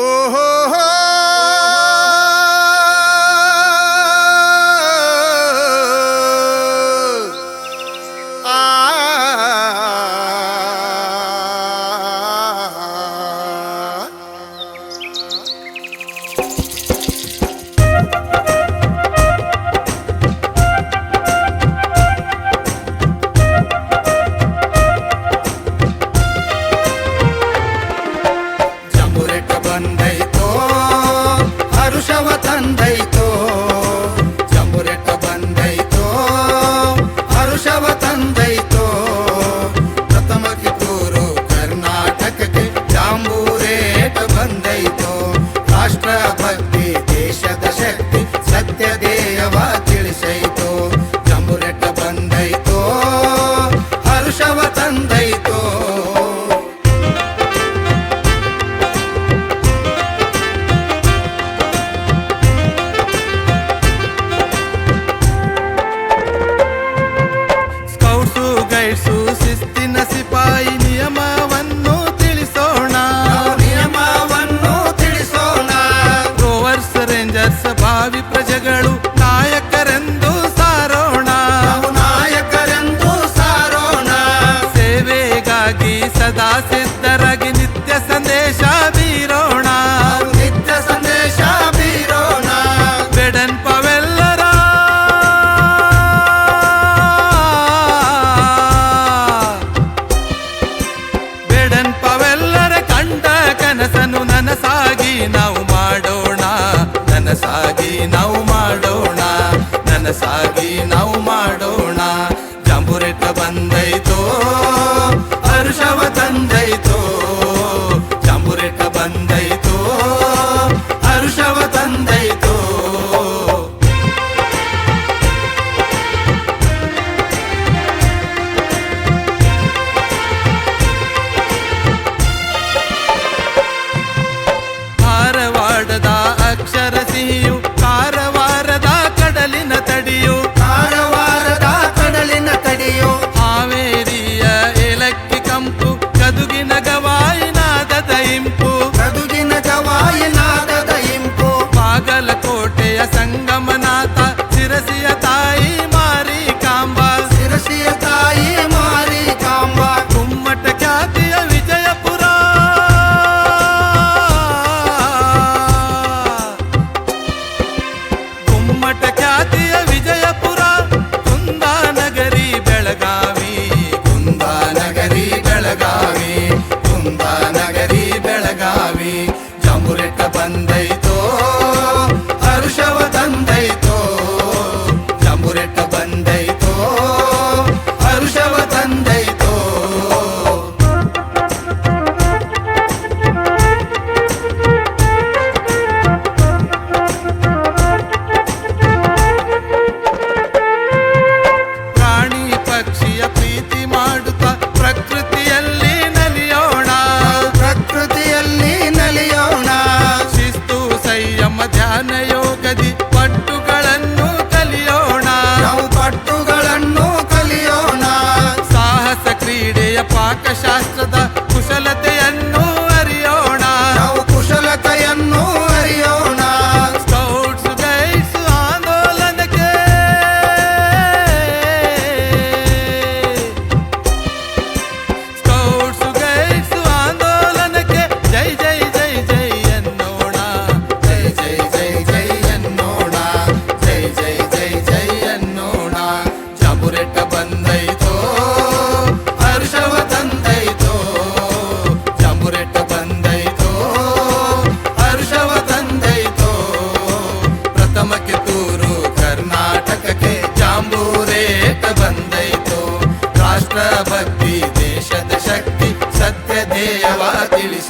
Oh. సూసిస్తి నసిప side.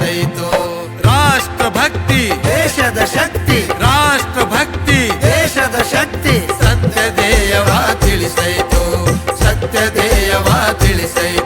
ఆశయతో రాష్ట్ర భక్తి దేశದ శక్తి రాష్ట్ర భక్ತಿ ದೇಶದ ಶಕ್ತಿ ಸತ್ಯದೇಯವಾ ತಿಳಿಸೈತು ಸತ್ಯದೇಯವಾ ತಿಳಿಸೈತು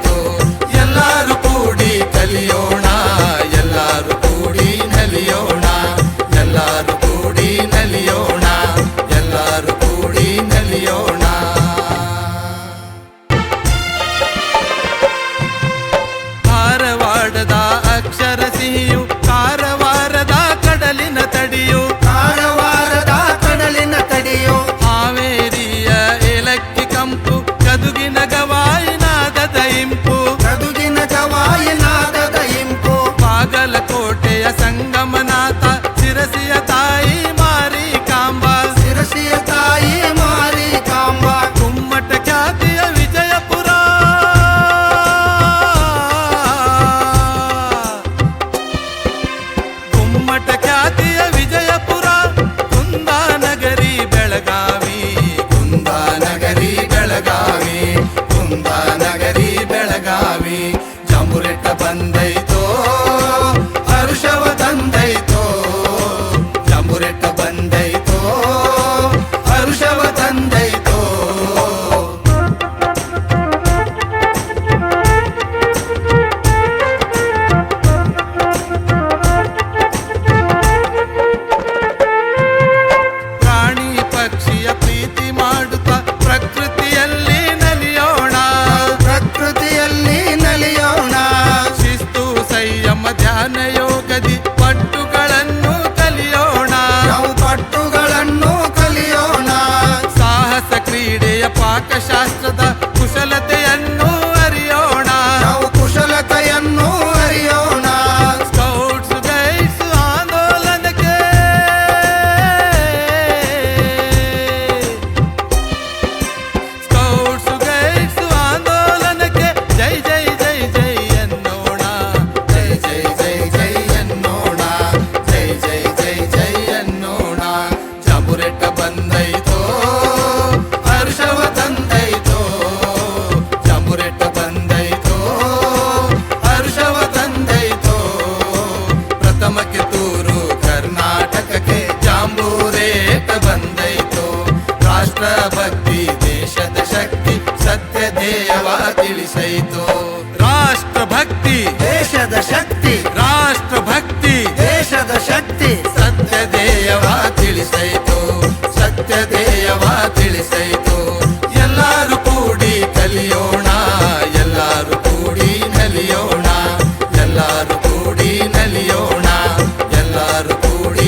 ಪಾಕಶಾಸ್ತ್ರದ ईशैतो सत्यदेव